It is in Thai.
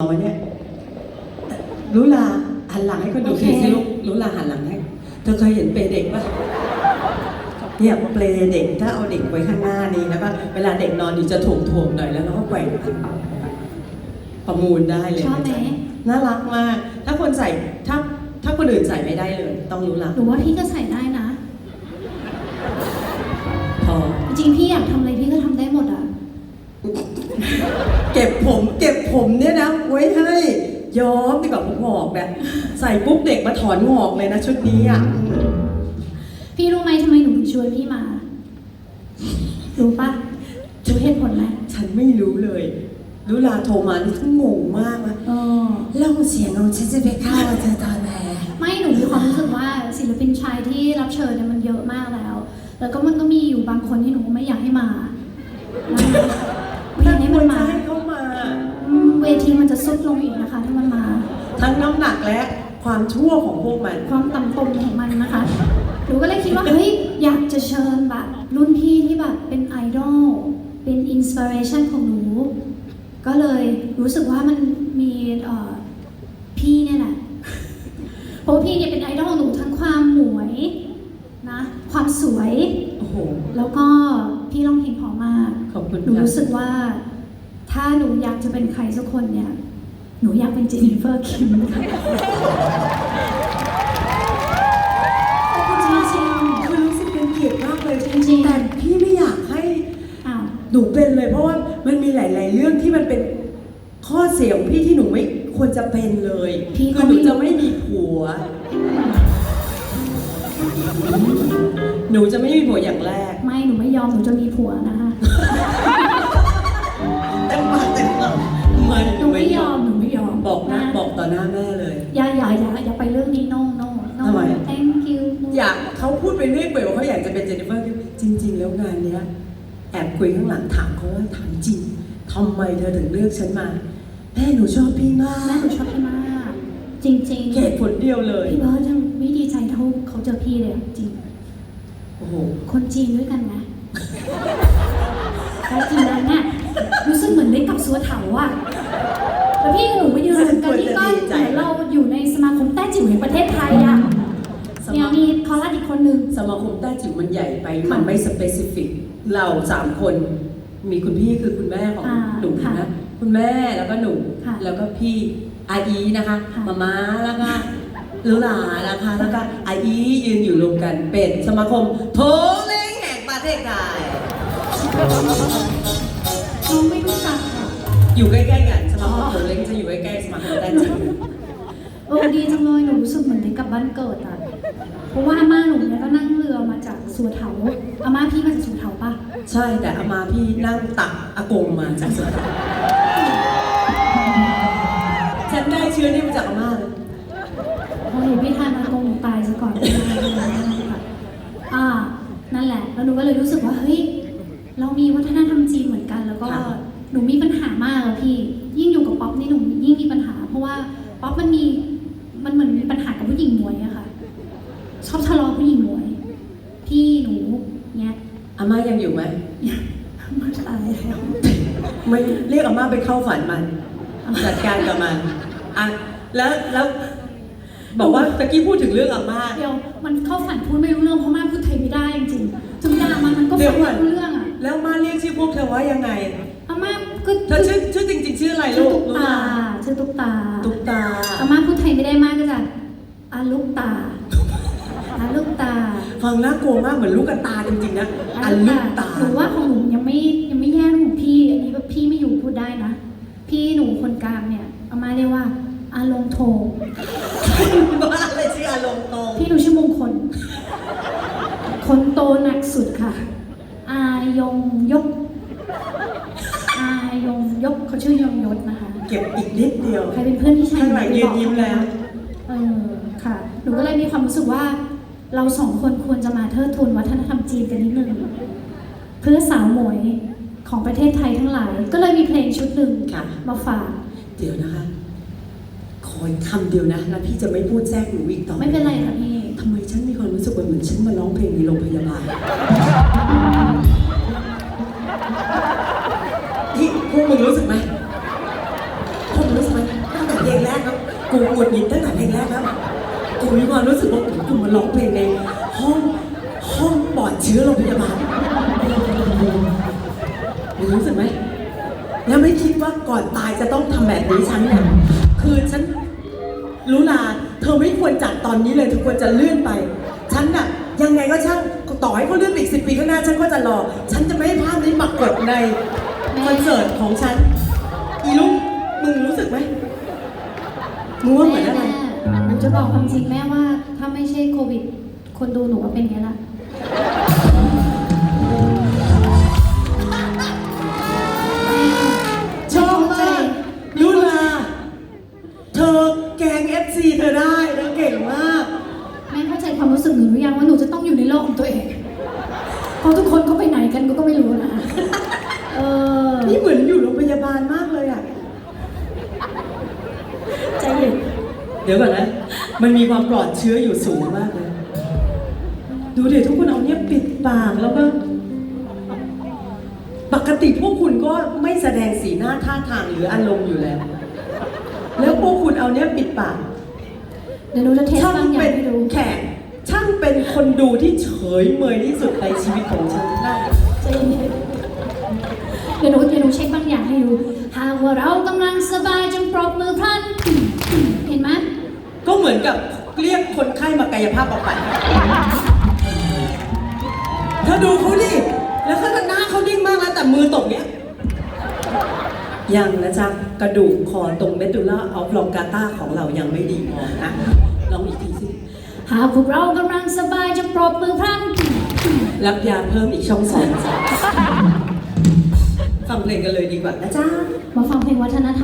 เอาไว้เนี่ยรู้ลาหันหลังให้คนดูโอเคทีสิลูกรู้ลาหันหลังให้ เธอเคยเห็นเปรย์เด็กปะเนี่ยเปรย์เด็กถ้าเอาเด็กไว้ข้างหน้านี้แล้วก็เวลาเด็กนอนอยู่จะถ่วงๆหน่อยแล้วเราก็แกว่งประมูลได้เลยชอบไหมน่ารักมาก ถ้าคนใส่ถ้าถ้าคนอื่นใส่ไม่ได้เลย ต้องรู้ลาหนูว่าพี่ก็ใส่ได้นะพอจริงๆพี่อยากทำอะไรพี่ก็ทำได้หมดอะเก็บผมเก็บ ผมเนี่ยนะไว้ให้ย้อมดีกว่าผมหงอกแบบใส่ปุ๊บเด็กมาถอนงอกเลยนะชุดนี้อะพี่รู้ไหมทำไมหนูถึงชวนพี่มา รู้ปะรู้เหตุผลไหมฉันไม่รู้เลยรู้ลาโทรมานี่ฉันงงมากนะเออเล่าเสียงของฉันจะไปเข้าเธอตอนไหนไม่หนูมีความรู้สึกว่าศิลปินชายที่รับเชิญเนี่ยมันเยอะมากแล้ว แล้วก็มันก็มีอยู่บางคนที่หนูไม่อยากให้มาไม่อยากให้มันมา ทีมันจะซุดลงอีกนะคะถ้ามันมา ทั้งน้ำหนักและความชั่วของพวกมัน ความต่ำตมของมันนะคะหนูก็เลยคิดว่า เฮ้ย อยากจะเชิญแบบ รุ่นพี่ที่แบบเป็นไอดอล เป็นอินสปิเรชันของหนู ก็เลยรู้สึกว่ามันมีเอ่อพี่เนี่ยแหละ เพราะว่าพี่เนี่ยเป็นไอดอลของหนูทั้งความหมวยนะ ความสวย โอ้โห แล้วก็พี่ร้องเพลงเพอมาก ขอบคุณหนูค่ะ รู้สึกว่า ถ้าหนูอยากจะเป็นใครสักคนเนี่ย หนูอยากเป็นเจนนิเฟอร์คิมค่ะจริงๆคือรู้สึกเป็นเกียรติมากเลยจริงๆแต่พี่ไม่อยากให้อ้าวหนูเป็นเลย เพราะว่ามันมีหลาย ๆ เรื่องที่มันเป็นข้อเสียของพี่ที่หนูไม่ควรจะเป็นเลยพี่คืก็อหนูไม่จะไม่มีผัว หนูจะไม่มีผัวอย่างแรก ไม่หนูไม่ยอมหนูจะมีผัวนะคะ ต่อหน้าแม่เลย อย่าอย่าอย่าอย่าไปเรื่องนี้ no no no ทำไม thank you อยากเขาพูดไปเรื่อยเปื่อยว่าเขาอยากจะเป็นเจนนิเฟอร์จริง ๆ แล้วงานเนี้ยแอบคุยข้างหลังถามเขาว่าถามจริงทำไมเธอถึงเลือกฉันมาแม่หนูชอบพี่มาแม่กหนูชอบพี่มาก จริงๆเหตุผลเดียวเลย พี่เบิร์ดยังไม่ดีใจเท่าเขาเจอพี่เลยอะจริง โอ้โห คนจีนด้วยกันนะแล้วทีนั้นน่ะรู้สึกเหมือนได้กลับสัวเถาอะ แล้วพี่กับหนูมายืนรวมกันนี่ก็เหมือนเราอยู่ในสมาคมแต้จิ๋วแห่งประเทศไทยอะสเนี่ยมามีคอรัสอีกคนนึงสมาคมแต้จิ๋วมันใหญ่ไป มันไม่สเปซิฟิก เราสามคน มีคุณพี่คือคุณแม่ของอ่าหนูค่ะนะ คุณแม่แล้วก็หนูค่ะแล้วก็พี่อาอีนะคะค่ะมาม่าแล้วก็ลุลานะคะ แล้วก็อาอียืนอยู่รวมกันเป็นสมาคมโพเล้งแห่งประเทศไทยน้องไม่รู้จักค่ะอยู่ใกล้ๆกัน สมาเล้งจะอยู่ใกล้ๆสมาคมแต้จิ๋วเออดีจังเลยหนูรู้สึกเหมือนได้กลับบ้านเกิดอะ เพราะว่าอาม่าหนูเนี่ยก็นั่งเรือมาจากสัวเถาอาม่าพี่มาจากสัวเถาปะใช่แต่อามาพี่นั่งตักอากงมาจากสุดฉันได้เชื้อนี่มาจากอาม่าเลยโอ้ยพี่ทานอากงหนูตายซะก่อนอ่านั่นแหละแล้วหนูก็เลยรู้สึกว่าเฮ้ยเรามีวัฒนธรรมจีนเหมือนกัน แล้วก็หนูมีปัญหามากอะพี่ ยิ่งอยู่กับป๊อปนี่หนูยิ่งมีปัญหา เพราะว่าป๊อปมันมีมันเหมือนมีปัญหากับผู้หญิงหมวยอะค่ะ ชอบทะเลาะผู้หญิงหมวย พี่หนูเนี่ยอาม่ายังอยู่ไหมมันตายแล้วไม่เรียกอาม่าไปเข้าฝันมันจัดการกับมันอะแล้วแล้วบอกว่าตะกี้พูดถึงเรื่องอาม่าเดี๋ยวมันเข้าฝันพูดไม่รู้เรื่องเพราะม่าพูดไทยไม่ได้จริงๆถึงด่ามันมันก็เดี๋ฟัยวงก่อนไม่รู้เรื่องอะแล้วอาม่าเรียกชื่อพวกเธอว่ายังไงอา ม่าก็เธอชื่อชื่อจริงๆ ชื่ออะไรชื่ลูอกตุ๊กรู้ตาไหมชื่อตุ๊กตาตุ๊กตา อาม่าพูดไทยไม่ได้มากก็จะอาลูกตาอาลูกตาฟังน่ากลัวมากเหมือนลูกกระตาจริงๆนะอันลูกตา หนูว่าของหนูยังไม่ยังไม่แย่นะของพี่ อันนี้แบบพี่ไม่อยู่พูดได้นะ พี่หนูคนกลางเนี่ยอาม่าเรียกว่าอาลงโทว่าอะไรชื่ออารมณ์ตรงพี่หนูชื่อมงคล คนโตหนักสุดค่ะ อายงยก อายงยกเขาชื่อยงยศนะคะ เก็บอีกนิดเดียว ใครเป็นเพื่อนที่ใช่ข้างหลังยืนยิ้มแล้ว เออค่ะ หนูก็เลยมีความรู้สึกว่า เราสองคนควรจะมาเทิดทูนวัฒนธรรมจีนกันนิดนึงเพื่อสาวหมวยของประเทศไทยทั้งหลาย ก็เลยมีเพลงชุดหนึ่งค่ะ มาฝาก เดี๋ยวนะคะ ขออีกคำเดียวนะ แล้วพี่จะไม่พูดแทรกหนูอีกต่อปไม่เป็นไรค่ะพี่ทำไมฉันมีความรู้สึกว่าเหมือนฉันมาร้องเพลงในโรงพยาบาล ที่พวกมึงรู้สึกไหมพวกมึงรู้สึกไหมกูหงุดหงิดตั้งแต่เพลงแรกแล้วกูมีความรู้สึกว่ากูมาร้องเพลงในห้องห้องปลอดเชื้อโรงพยาบาลมึงรู้สึกไหมแล้วไม่คิดว่าก่อนตายจะต้องทำแบบนี้ฉันเนี่ยคือฉันรู้ลาเธอไม่ควรจัดตอนนี้เลยเธอควรจะเลื่อนไป ฉันน่ะยังไงก็ช่างต่อให้เขาเลื่อนอีกสิปีข้างหน้าฉันก็จะรอ ฉันจะไม่ให้ภาพนี้ปรากฏใน คอนเสิร์ตของฉัน อีลูกมึงรู้สึกไหมมึงว่าเหมือนอะไรแม่หนูจะบอกความจริงแม่ว่า ถ้าไม่ใช่โควิด คนดูหนูก็เป็นอย่างนี้ละชอบมากรู้ลา เธอแกงเอฟซีเธอได้เธอเก่งมาก แม่เข้าใจความรู้สึกหนูหรือยังว่าหนูจะต้องอยู่ในโลกของตัวเอง เพราะทุกคนเขาไปไหนกันกูก็ไม่รู้นะ เออนี่เหมือนอยู่โรงพยาบาลมากเลยอะ ใจเย็นเดี๋ยวก่อนนะ มันมีความปลอดเชื้ออยู่สูงมากเลย ดูเดี๋ยวทุกคนเอาเนี่ยปิดปากแล้วก็ ปกติพวกคุณก็ไม่แสดงสีหน้าท่าทางหรืออารมณ์อยู่แล้ว แล้วพวกคุณเอาเนี่ยปิดปากเดี๋ยวหนูจะเทสช่างบางอย่าเป็งนให้ดูแขกช่างเป็นคนดูที่เฉยเมยที่สุดในชีวิตของฉันได้ ใจเย็น เดี๋ยวหนูเดี๋ยวหนูเช็คบางอย่างให้ดูหากว่าเรากำลังสบายจงปรบมือพลันเห็นไหมก็เหมือนกับเรียกคนไข้มากายภาพบำบัดเธอดูเขาดิ แล้วเขาหน้าเขานิ่งมากแล้วแต่มือตกเนี้ย ยังนะจ๊ะ กระดูกคอตรงเมดูล่าออฟลองกาตาของเรายังไม่ดีพอนะ ลองอีกทีสิ หากพวกเรากำลังสบายจงปรบมือพลันรับยาเพิ่มอีกช่องสองจ้ะ ฟังเพลงกันเลยดีกว่านะจ๊ะ มาฟังเพลงวัฒนธรรม